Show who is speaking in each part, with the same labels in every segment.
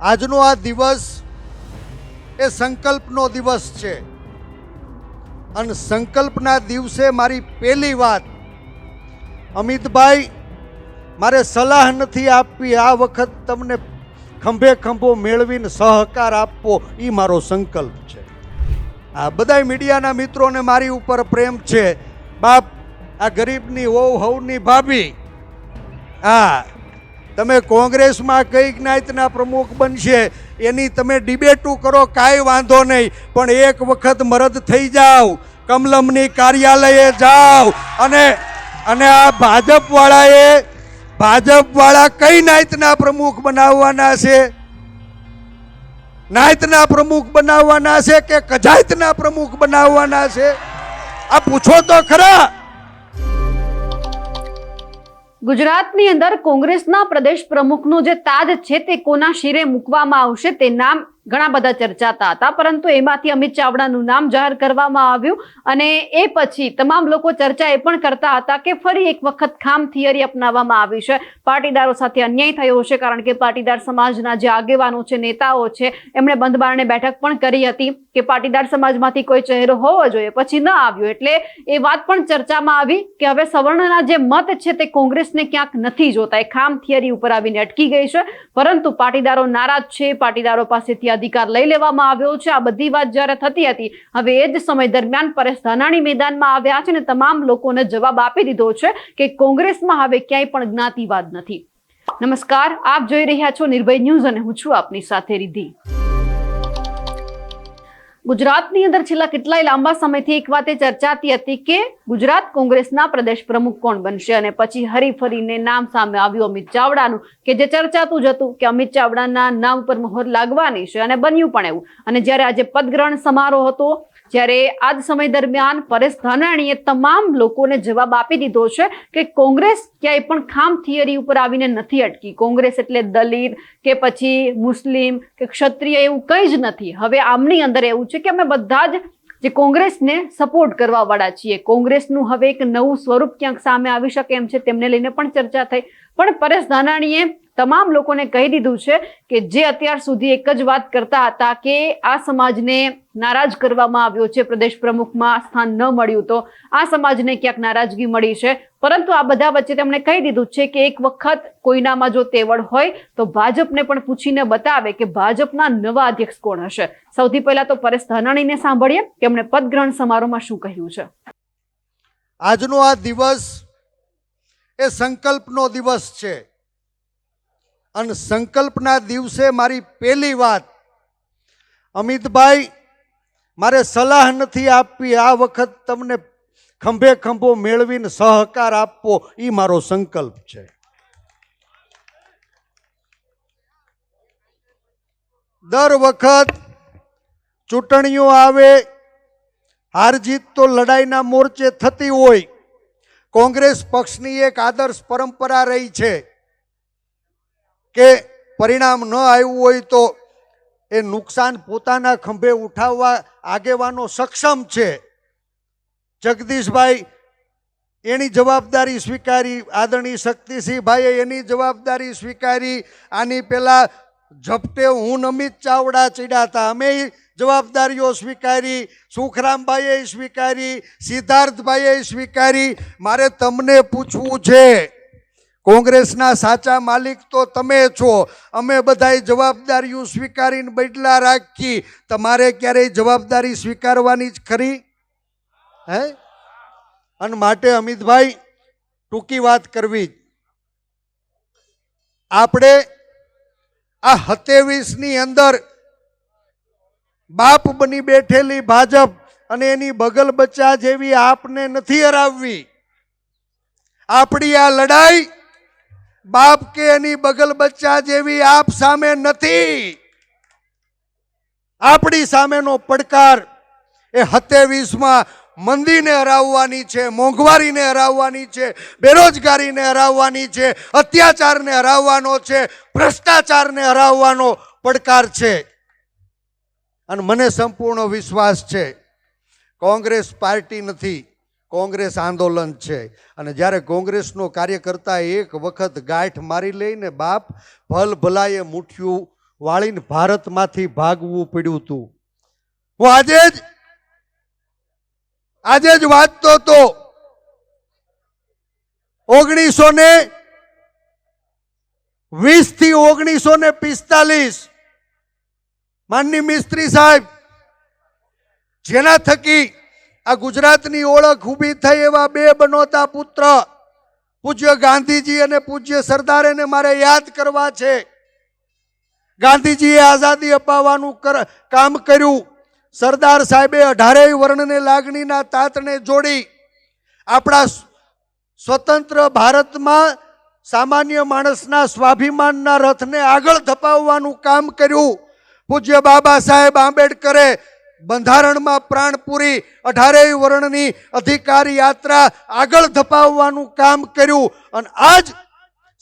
Speaker 1: આજનો આ દિવસ એ સંકલ્પનો દિવસ છે. અને સંકલ્પના દિવસે મારી પહેલી વાત, અમિતભાઈ, મારે સલાહ નથી આપવી આ વખત તમને ખંભે ખંભો મેળવીને સહકાર આપવો એ મારો સંકલ્પ છે. આ બધાય મીડિયાના મિત્રોને મારી ઉપર પ્રેમ છે. બાપ, આ ગરીબની હોવ હવની ભાભી, હા તમે કોંગ્રેસમાં કઈ જ્ઞાતિના પ્રમુખ બનશે, એની તમે ડિબેટું કરો, કાંઈ વાંધો નહીં. પણ એક વખત મરદ થઈ જાઓ કમલમની કાર્યાલયે જાઓ અને અને આ ભાજપવાળાએ, ભાજપવાળા કઈ નાયતના પ્રમુખ બનાવવાના છે? નાયતના પ્રમુખ બનાવવાના છે કે કજાયતના પ્રમુખ બનાવવાના છે? આ પૂછો તો ખરા.
Speaker 2: ગુજરાતની અંદર કોંગ્રેસના પ્રદેશ પ્રમુખનો જે તાજ છે તે કોના શિરે મૂકવામાં આવશે તે નામ ઘણા બધા ચર્ચાતા હતા, પરંતુ એમાંથી અમિત ચાવડાનું નામ જાહેર કરવામાં આવ્યું અને એ પછી તમામ લોકો ચર્ચા એ પણ કરતા હતા કે ફરી એક વખત ખામ થિયરી અપનાવવામાં આવી છે. પાટીદારો સાથે અન્યાય થયો છે કારણ કે પાટીદાર સમાજના જે આગેવાનો છે, નેતાઓ છે, એમણે બંધબારણે બેઠક પણ કરી હતી કે પાટીદાર સમાજમાંથી કોઈ ચહેરો હોવો જોઈએ, પછી ન આવ્યો. એટલે એ વાત પણ ચર્ચામાં આવી કે હવે સવર્ણના જે મત છે તે કોંગ્રેસને ક્યાંક નથી જોતા. એ ખામ થિયરી ઉપર આવીને અટકી ગઈ છે, પરંતુ પાટીદારો નારાજ છે, પાટીદારો પાસેથી અધિકાર લઈ લેવામાં આવ્યો છે. આ બધી વાત જ્યારે થતી હતી, હવે એ જ સમય દરમિયાન પરેશ ધાનાણી મેદાનમાં આવ્યા છે અને તમામ લોકોને જવાબ આપી દીધો છે કે કોંગ્રેસમાં હવે ક્યાંય પણ જ્ઞાતિવાદ નથી. નમસ્કાર, આપ જોઈ રહ્યા છો નિર્ભય ન્યૂઝ અને હું છું આપની સાથે રિધિ ગુજરાતની અંદર છેલ્લા કેટલાય લાંબા સમયથી એક વાત એ ચર્ચાતી હતી કે ગુજરાત કોંગ્રેસના પ્રદેશ પ્રમુખ કોણ બનશે? અને પછી હરી ફરીને નામ સામે આવ્યું અમિત ચાવડાનું, કે જે ચર્ચાતું જ હતું કે અમિત ચાવડાના નામ પર મોહર લાગવાની છે અને બન્યું પણ એવું. અને જ્યારે આજે પદગ્રહણ સમારોહ હતો, જ્યારે આ જ સમય દરમિયાન પરેશ ધાનાણીએ તમામ લોકોને જવાબ આપી દીધો છે કે કોંગ્રેસ ક્યાંય પણ ખામ થિયરી ઉપર આવીને નથી અટકી. કોંગ્રેસ એટલે દલિત કે પછી મુસ્લિમ કે ક્ષત્રિય એવું કંઈ જ નથી. હવે આમની અંદર એવું છે કે અમે બધા જ જે કોંગ્રેસને સપોર્ટ કરવા વાળા છીએ. કોંગ્રેસનું હવે એક નવું સ્વરૂપ ક્યાંક સામે આવી શકે એમ છે તેમને લઈને પણ ચર્ચા થઈ. પણ પરેશ ધાનાણીએ તમામ લોકોને કહી દીધું છે કે જે અત્યાર સુધી એક જ વાત કરતા હતા કે આ સમાજને નારાજ કરવામાં આવ્યો છે, પ્રદેશ પ્રમુખમાં સ્થાન ન મળ્યું તો આ સમાજને ક્યાંક નારાજગી મળી છે. પરંતુ આ બધા વચ્ચે તેમણે કહી દીધું છે કે એક વખત કોઈનામાં જો તેવડ હોય તો ભાજપને પણ પૂછીને બતાવે કે ભાજપના નવા અધ્યક્ષ કોણ હશે. સૌથી પહેલા તો પરેશ ધાનાણીને સાંભળીએ કે એમણે પદગ્રહણ સમારોહમાં શું કહ્યું છે.
Speaker 1: આજનો આ દિવસ એ સંકલ્પનો દિવસ છે. અને સંકલ્પના દિવસે મારી પહેલી વાત, અમિતભાઈ, મારે સલાહ નથી આપવી. આ વખત તમને ખંભે ખંભો મેળવીને સહકાર આપવો. એ મારો સંકલ્પ છે. દર વખત ચૂંટણીઓ આવે, હાર જીત તો લડાઈના મોરચે થતી હોય. કોંગ્રેસ પક્ષની એક આદર્શ પરંપરા રહી છે. કે પરિણામ ન આવ્યું હોય તો એ નુકસાન પોતાના ખંભે ઉઠાવવા આગેવાનો સક્ષમ છે. જગદીશભાઈ એની જવાબદારી સ્વીકારી, આદરણીય શક્તિસિંહભાઈએ એની જવાબદારી સ્વીકારી, આની પહેલાં ઝપટે હું નમિત ચાવડા ચીડાતા અમે જવાબદારીઓ સ્વીકારી, સુખરામભાઈએ સ્વીકારી, સિદ્ધાર્થભાઈએ સ્વીકારી. મારે તમને પૂછવું છે કોંગ્રેસના સાચા માલિક તો તમે છો. અમે બધાય જવાબદારીઓ સ્વીકારીને બદલા રાખી. તમારે ક્યારેય જવાબદારી સ્વીકારવાની જ ખરી? હે? અને માટે અમિતભાઈ, ટૂંકી વાત કરવી. આપણે આ સત્યાવીસની અંદર બાપ બની બેઠેલી ભાજપ અને એની બગલ બચ્ચા જેવી આપને નથી હરાવવી. આપણી આ લડાઈ બાપ કે એની બગલ બચ્ચા જેવી આપ સામે નથી. આપણી સામેનો પડકાર એ હતેવીસમાં મંદીને હરાવવાની છે, મોંઘવારીને હરાવવાની છે, બેરોજગારીને હરાવવાની છે, અત્યાચારને હરાવવાનો છે, ભ્રષ્ટાચારને હરાવવાનો પડકાર છે. અને મને સંપૂર્ણ વિશ્વાસ છે, કોંગ્રેસ પાર્ટી નથી. કોંગ્રેસ આંદોલન છે. અને જ્યારે કોંગ્રેસનો કાર્યકર્તા એક વખત ગાંઠ મારી લઈને બાપ ભલ ભલાએ મુઠ્યું વાળીને ભારતમાંથી ભાગવું પડ્યું હતું. હું આજે જ આજે જ વાંચતો તો ઓગણીસો ને વીસથી ઓગણીસો ને પિસ્તાલીસ. માનની મિસ્ત્રી સાહેબ, જેના થકી આ ગુજરાતની ઓળખ ઊભી થઈ એવા બે બનોતા પુત્ર. પૂજ્ય ગાંધીજી અને પૂજ્ય સરદારેને મારે યાદ કરવા છે. ગાંધીજીએ આઝાદી અપાવવાનું કામ કર્યું. સરદાર સાહેબે અઢારેય વર્ણને લાગણીના તાતને જોડી. આપણા સ્વતંત્ર ભારતમાં સામાન્ય માણસના સ્વાભિમાનના રથને આગળ ધપાવવાનું કામ કર્યું. પૂજ્ય બાબા સાહેબ આંબેડકરે બંધારણમાં પ્રાણપુરી અઢારેય વર્ણની અધિકાર યાત્રા આગળ ધપાવવાનું કામ કર્યું અને આજ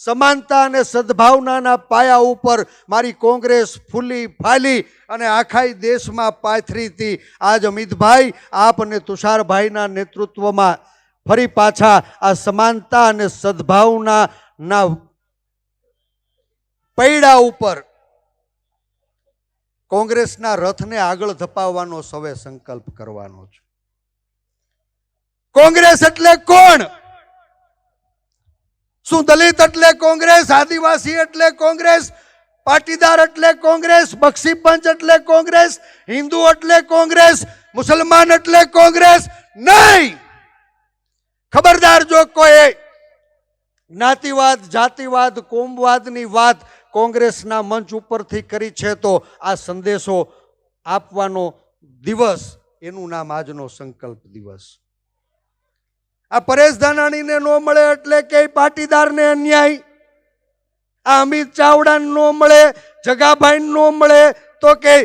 Speaker 1: સમાનતા અને સદભાવનાના પાયા ઉપર મારી કોંગ્રેસ ફૂલી ફાલી અને આખાઈ દેશમાં પાથરી હતી. આજ અમિતભાઈ આપ અને તુષારભાઈના નેતૃત્વમાં ફરી પાછા આ સમાનતા અને સદભાવના ના પૈડા ઉપર કોંગ્રેસના રથને આગળ ધપાવવાનો સવે સંકલ્પ કરવાનો છે. કોંગ્રેસ એટલે કોણ? શું દલિત એટલે કોંગ્રેસ, આદિવાસી એટલે કોંગ્રેસ, પાટીદાર એટલે કોંગ્રેસ, બક્ષી પંચ એટલે કોંગ્રેસ, હિન્દુ એટલે કોંગ્રેસ, મુસલમાન એટલે કોંગ્રેસ? નહીં! ખબરદાર જો કોઈ જ્ઞાતિવાદ જાતિવાદ, કોમવાદની વાત કોંગ્રેસના મંચ ઉપરથી કરી છે તો આ સંદેશો આપવાનો દિવસ એનું નામ આજનો સંકલ્પ દિવસ. આ પરેશ ધાનાણીને ન મળે એટલે કે પાટીદારને અન્યાય. આ અમિત ચાવડા ન મળે જગાભાઈ ન મળે તો કે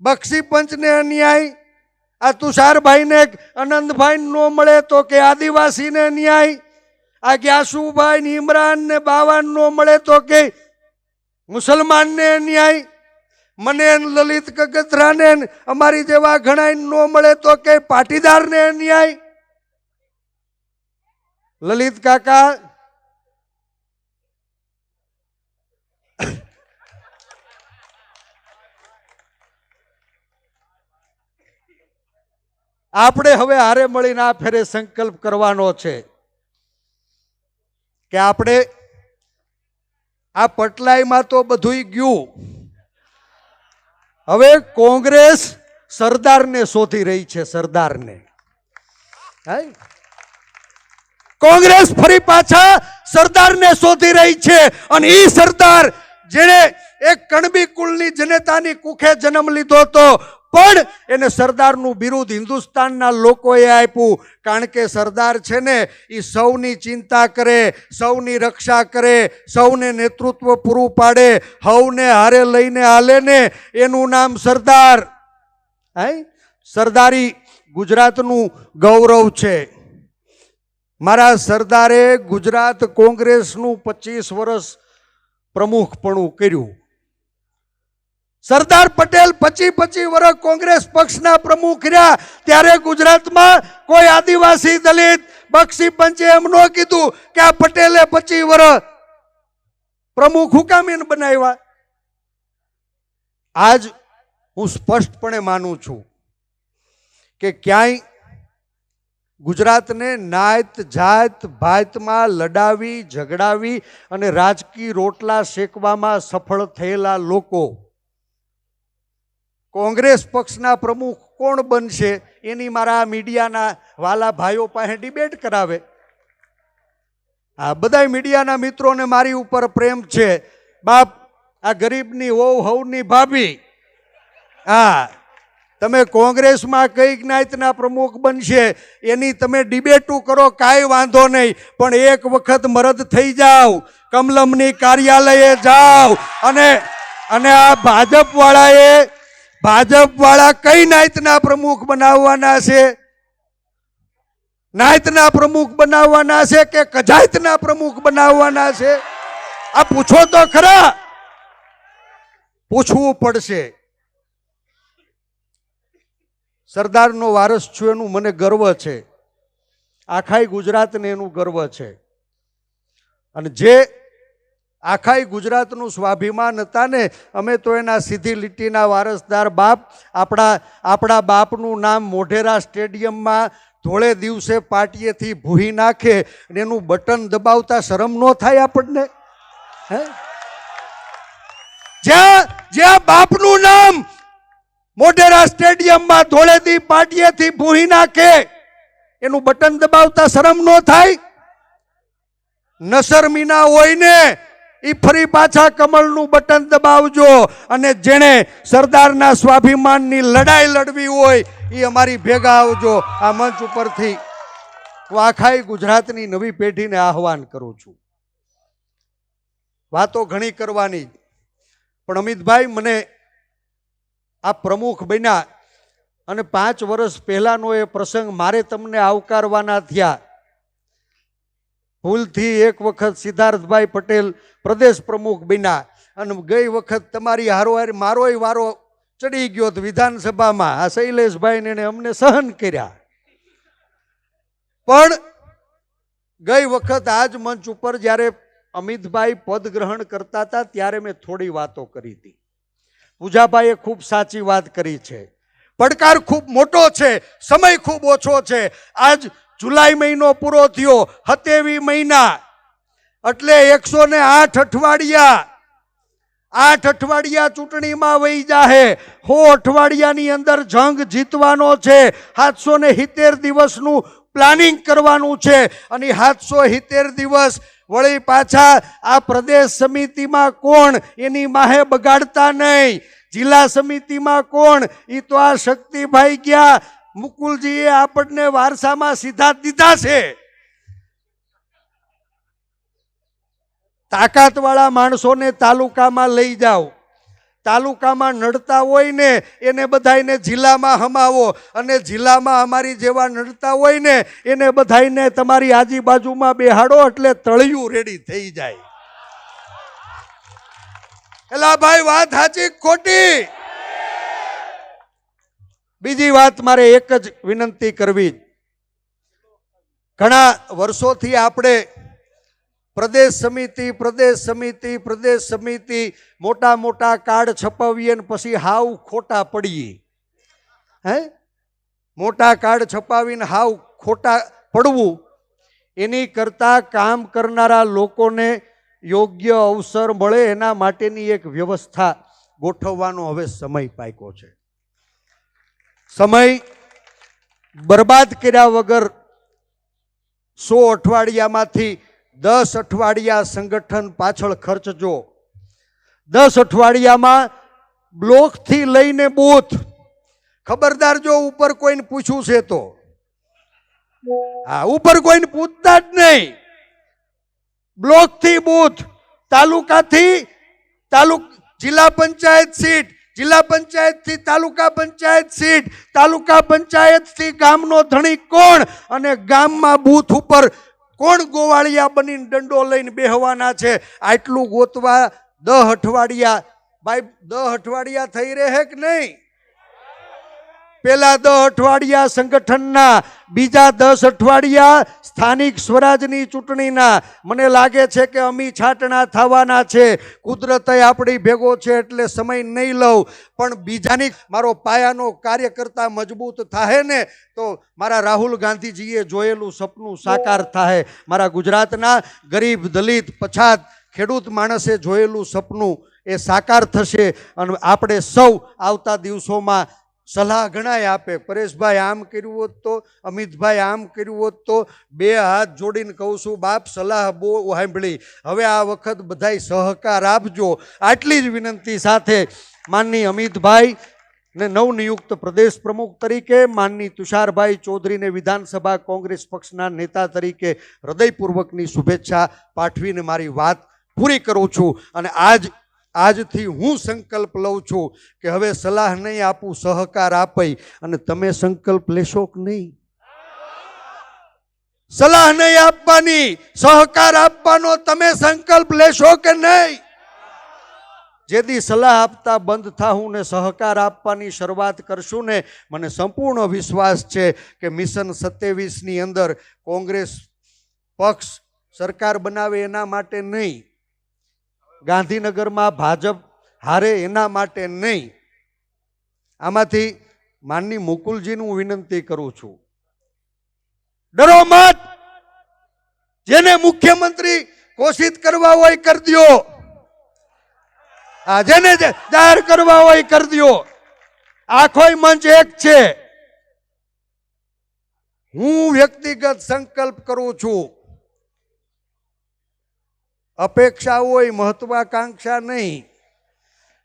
Speaker 1: બક્ષી પંચને અન્યાય. આ તુષારભાઈને આનંદભાઈ ન મળે તો કે આદિવાસીને ન્યાય આ ગ્યાસુભાઈ ને ઇમરાન ને બાવાન નો મળે તો કે મુસલમાનને ન્યાય. મને લલિત કગથરાને અમારી જેવા ઘણા નો મળે તો કે પાટીદારને ન્યાય. લલિત કાકા. આપણે હવે હારે મળીને આ ફેરે સંકલ્પ કરવાનો છે. કે આપણે આ પટલાઈમાં તો બધુંય ગયું હવે કોંગ્રેસ સરદારને શોધી રહી છે, સરદારને? કોંગ્રેસ ફરી પાછા સરદારને શોધી રહી છે અને એ સરદાર જેણે એક કણબી કુલની જનતાની કુખે જન્મ લીધો હતો પણ એને સરદારનું બિરુદ હિન્દુસ્તાનના લોકોએ આપ્યું. કારણ કે સરદાર છે ને એ સૌની ચિંતા કરે, સૌની રક્ષા કરે, સૌને નેતૃત્વ પૂરું પાડે, હવને હારે લઈને હાલે ને, એનું નામ સરદાર. હાય સરદારી ગુજરાતનું ગૌરવ છે. મારા સરદારે ગુજરાત કોંગ્રેસનું પચીસ વર્ષ પ્રમુખપણું કર્યું. સરદાર પટેલ પચી પચી વર્ષ કોંગ્રેસ પક્ષના પ્રમુખ રહ્યા. ત્યારે ગુજરાતમાં કોઈ આદિવાસી દલિત બક્ષી પંચે એમ ન કીધું કે આ પટેલે પચી વર્ષ પ્રમુખ હુકામીન બનાવ્યા. આજ હું સ્પષ્ટપણે માનું છું કે ક્યાંય ગુજરાતને નાયત જાત ભાતમાં લડાવી, ઝઘડાવી અને રાજકીય રોટલા શેકવામાં સફળ થયેલા લોકો કોંગ્રેસ પક્ષના પ્રમુખ કોણ બનશે એની મારા મીડિયાના વાલા ભાઈઓ પાસે ડિબેટ કરાવે. આ બધા મીડિયાના મિત્રોને મારી ઉપર પ્રેમ છે. બાપ, આ ગરીબની વહુ, હવની ભાભી. હા, તમે કોંગ્રેસમાં કઈ જ્ઞાતના પ્રમુખ બનશે, એની તમે ડિબેટું કરો, કાંઈ વાંધો નહીં, પણ એક વખત મરદ થઈ જાઓ કમલમની કાર્યાલયે જાઓ અને અને આ ભાજપ વાળાએ ભાજપ વાળા કઈ નાયતના પ્રમુખ બનાવવાના છે? નાયતના પ્રમુખ બનાવવાના છે કે કજાયતના પ્રમુખ બનાવવાના છે? આ પૂછો તો ખરા. પૂછવું પડશે. સરદારનો વારસ છું એનું મને ગર્વ છે. આખાય ગુજરાતને એનું ગર્વ છે. અને જે આખાય ગુજરાતનું સ્વાભિમાન હતા ને? અમે તો એના સીધી લીટીના વારસદાર બાપ, આપણા આપણા બાપનું નામ મોઢેરા સ્ટેડિયમમાં ધોળે દિવસે પાટીએથી ભૂહી નાખે અને એનું બટન દબાવતા શરમ ન થાય આપણને? હે? જ્યાં જ્યાં બાપનું નામ મોઢેરા સ્ટેડિયમમાં ધોળેદી પાટીએથી ભૂહી નાખે, એનું બટન દબાવતા શરમ ન થાય? નસરમીના હોય ને એ ફરી પાછા કમળનું બટન દબાવજો. અને જેણે સરદારના સ્વાભિમાનની લડાઈ લડવી હોય એ અમારી ભેગા આવજો. આ મંચ ઉપરથી હું આખાય ગુજરાતની નવી પેઢીને આહવાન કરું છું. વાતો ઘણી કરવાની. પણ અમિતભાઈ મને આ પ્રમુખ બન્યા અને પાંચ વર્ષ પહેલાંનો એ પ્રસંગ મારે તમને આવકારવાના થયા. ભૂલથી એક વખત સિદ્ધાર્થભાઈ પટેલ પ્રદેશ પ્રમુખ બન્યા. અને ગઈ વખત તમારી હારોહાર મારોય વારો ચડી ગયો તો વિધાનસભામાં આ શૈલેષભાઈને એણે અમને સહન કર્યા. પણ ગઈ વખત આજ મંચ ઉપર જ્યારે અમિતભાઈ પદ ગ્રહણ કરતા હતા ત્યારે મેં થોડી વાતો કરી હતી. પૂજાભાઈએ ખૂબ સાચી વાત કરી છે. પડકાર ખૂબ મોટો છે, સમય ખૂબ ઓછો છે. આજ જુલાઈ મહિનો પૂરો થયો હતેવી મહિના. એટલે એકસો ને આઠ અઠવાડિયા. આઠ અઠવાડિયા ચૂંટણીમાં વહી જાહે. હો અઠવાડિયાની અંદર જંગ જીતવાનો છે. સાતસો ને સિત્તેર દિવસનું પ્લાનિંગ કરવાનું છે. અને સાતસો સિત્તેર દિવસ વળી પાછા આ પ્રદેશ સમિતિમાં કોણ? એની માહે બગાડતા નહીં. જિલ્લા સમિતિમાં કોણ? એ તો આ શક્તિભાઈ ગયા. મુકુલજીએ આપણને વારસામાં સીધા દીધા છે. તાકાતવાળા માણસોને તાલુકામાં લઈ જાઓ. તાલુકામાં નડતા હોય ને એને બધાને જિલ્લામાં હમાવો અને જિલ્લામાં અમારી જેવા નડતા હોય ને એને બધાને તમારી આજુબાજુમાં બેહાડો એટલે તળિયું રેડી થઈ જાય. એલા ભાઈ, વાત સાચી ખોટી? બીજી વાત મારે એક જ વિનંતી કરવી. ઘણા વર્ષોથી આપણે પ્રદેશ સમિતિ પ્રદેશ સમિતિ પ્રદેશ સમિતિ મોટા મોટા કાર્ડ છપાવીએ ને પછી હાવ ખોટા પડીએ. હે? મોટા કાર્ડ છપાવીને હાવ ખોટા પડવું. એની કરતાં કામ કરનારા લોકોને યોગ્ય અવસર મળે એના માટેની એક વ્યવસ્થા ગોઠવવાનો હવે સમય પાક્યો છે. સમય બરબાદ કર્યા વગર સો અઠવાડિયામાંથી દસ અઠવાડિયા સંગઠન પાછળ ખર્ચજો. દસ અઠવાડિયામાં બ્લોકથી લઈને બૂથ. ખબરદાર જો ઉપર કોઈને પૂછવું છે તો? હા, ઉપર કોઈને પૂછતા જ નહીં. બ્લોકથી બૂથ, તાલુકાથી તાલુક, જિલ્લા પંચાયત સીટ જિલ્લા પંચાયતથી તાલુકા પંચાયત સીટ, તાલુકા પંચાયતથી ગામનો ધણી કોણ અને ગામમાં બૂથ ઉપર કોણ ગોવાળિયા બનીને દંડો લઈને બેહવાના છે? આટલું ગોતવા દહ અઠવાડિયા ભાઈ દહ અઠવાડિયા થઈ રહે કે નહીં? પેલા દસ અઠવાડિયા સંગઠનના, બીજા દસ અઠવાડિયા સ્થાનિક સ્વરાજની ચૂંટણીના. મને લાગે છે કે અમી છાટણા થવાના છે. કુદરતે આપણી ભેગો છે એટલે સમય નહીં લઉં. પણ બીજાની મારો પાયાનો કાર્યકર્તા મજબૂત થાય ને, તો મારા રાહુલ ગાંધીજીએ જોયેલું સપનું સાકાર થાય મારા ગુજરાતના ગરીબ દલિત પછાત ખેડૂત માણસે જોયેલું સપનું એ સાકાર થશે અને આપણે સૌ આવતા દિવસોમાં સલાહ ઘણાય આપે. પરેશભાઈ આમ કર્યું હોત તો, અમિતભાઈ આમ કર્યું હોત તો, બે હાથ જોડીને કહું છું, બાપ સલાહ બહુ સાંભળી. હવે આ વખત બધાય સહકાર આપજો. આટલી જ વિનંતી સાથે માનની અમિતભાઈ ને નવનિયુક્ત પ્રદેશ પ્રમુખ તરીકે, માનની તુષારભાઈ ચૌધરીને વિધાનસભા કોંગ્રેસ પક્ષના નેતા તરીકે હૃદયપૂર્વકની શુભેચ્છા પાઠવીને મારી વાત પૂરી કરું છું. અને આજ આજથી હું સંકલ્પ લઉં છું કે હવે સલાહ નહીં આપું, સહકાર આપી અને તમે સંકલ્પ લેશો કે નહીં? સલાહ નહીં આપવાની, સહકાર આપવાનો તમે સંકલ્પ લેશો કે નહીં? જેથી સલાહ આપતા બંધ થાવું ને સહકાર આપવાની શરૂઆત કરશું ને, મને સંપૂર્ણ વિશ્વાસ છે કે મિશન સત્યાવીસની અંદર કોંગ્રેસ પક્ષ સરકાર બનાવે એના માટે નહીં. ગાંધીનગરમાં ભાજપ હારે એના માટે નહીં. આમાંથી માનની મુકુલજીનું હું વિનંતી કરું છું. ડરો મત! જેને મુખ્યમંત્રી ઘોષિત કરવા હોય કરી દો આ જેને જાહેર કરવા હોય કરી દો આખોય મંચ એક છે. હું વ્યક્તિગત સંકલ્પ કરું છું. અપેક્ષા હોય, મહત્વાકાંક્ષા નહીં.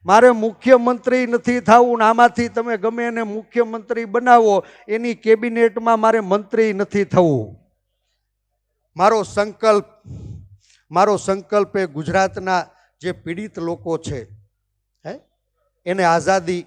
Speaker 1: મારે મુખ્યમંત્રી નથી થવું ને આમાંથી તમે ગમે એને મુખ્યમંત્રી બનાવો, એની કેબિનેટમાં મારે મંત્રી નથી થવું. મારો સંકલ્પ મારો સંકલ્પ એ ગુજરાતના જે પીડિત લોકો છે, હે, એને આઝાદી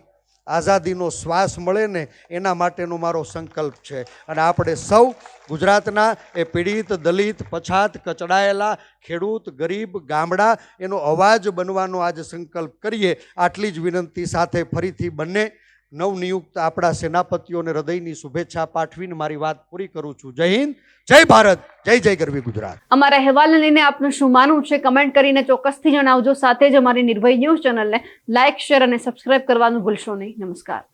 Speaker 1: આઝાદીનો શ્વાસ મળે ને એના માટેનો મારો સંકલ્પ છે. અને આપણે સૌ ગુજરાતના એ પીડિત, દલિત, પછાત, કચડાયેલા, ખેડૂત, ગરીબ, ગામડા એનો અવાજ બનવાનો આજે સંકલ્પ કરીએ. આટલી જ વિનંતી સાથે ફરીથી બંને નવનિયુક્ત આપણા સેનાપતિઓને હૃદયની શુભેચ્છા પાઠવીને મારી વાત પૂરી કરું છું. જય હિન્દ, જય ભારત, જય જય ગરવી ગુજરાત.
Speaker 2: અમારા અહેવાલને લઈને આપનું શું માનવું છે? કમેન્ટ કરીને ચોક્કસથી જણાવજો. સાથે જ અમારી નિર્ભય ન્યૂઝ ચેનલને લાઇક શેર અને સબસ્ક્રાઇબ કરવાનું ભૂલશો નહીં. નમસ્કાર.